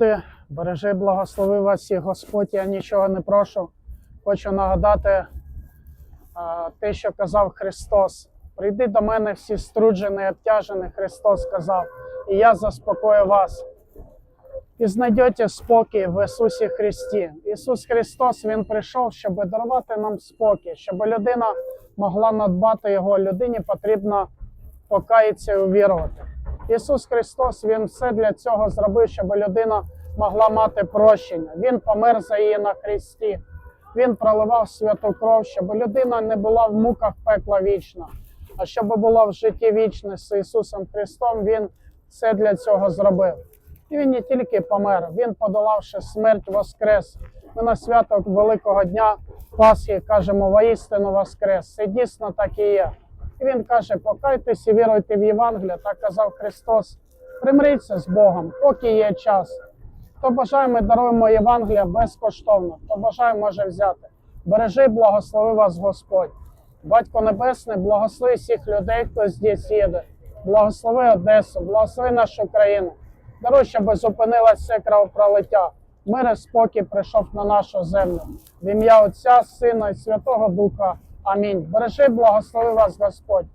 Ти бережи, благослови вас всіх Господь, я нічого не прошу. Хочу нагадати а, те, що казав Христос. Прийди до мене всі струджені, обтяжені, Христос сказав, і я заспокою вас. І знайдете спокій в Ісусі Христі. Ісус Христос Він прийшов, щоб дарувати нам спокій, щоб людина могла надбати Його. Людині потрібно покаятися і увірувати. Ісус Христос Він все для цього зробив, щоб людина могла мати прощення. Він помер за її на Христі. Він проливав святу кров, щоб людина не була в муках пекла вічно, а щоб була в житті вічне з Ісусом Христом. Він все для цього зробив. І він не тільки помер, він подолавши смерть, воскрес. Ми на свято Великого Дня Пасхи кажемо воістину воскрес. Це дійсно так і є. Він каже: покайтесь і віруйте в Євангелія, так казав Христос. Примиріться з Богом, поки є час. Хто бажає, ми даруємо Євангелія безкоштовно. Хто бажає, може взяти. Бережи, благослови вас Господь. Батько Небесний, благослови всіх людей, хто здесь їде. Благослови Одесу, благослови нашу країну. Даруй, щоб зупинилося це кровопролиття. Мир і спокій прийшов на нашу землю. В ім'я Отця, Сина і Святого Духа. Амінь. Бережи, благослови вас Господь.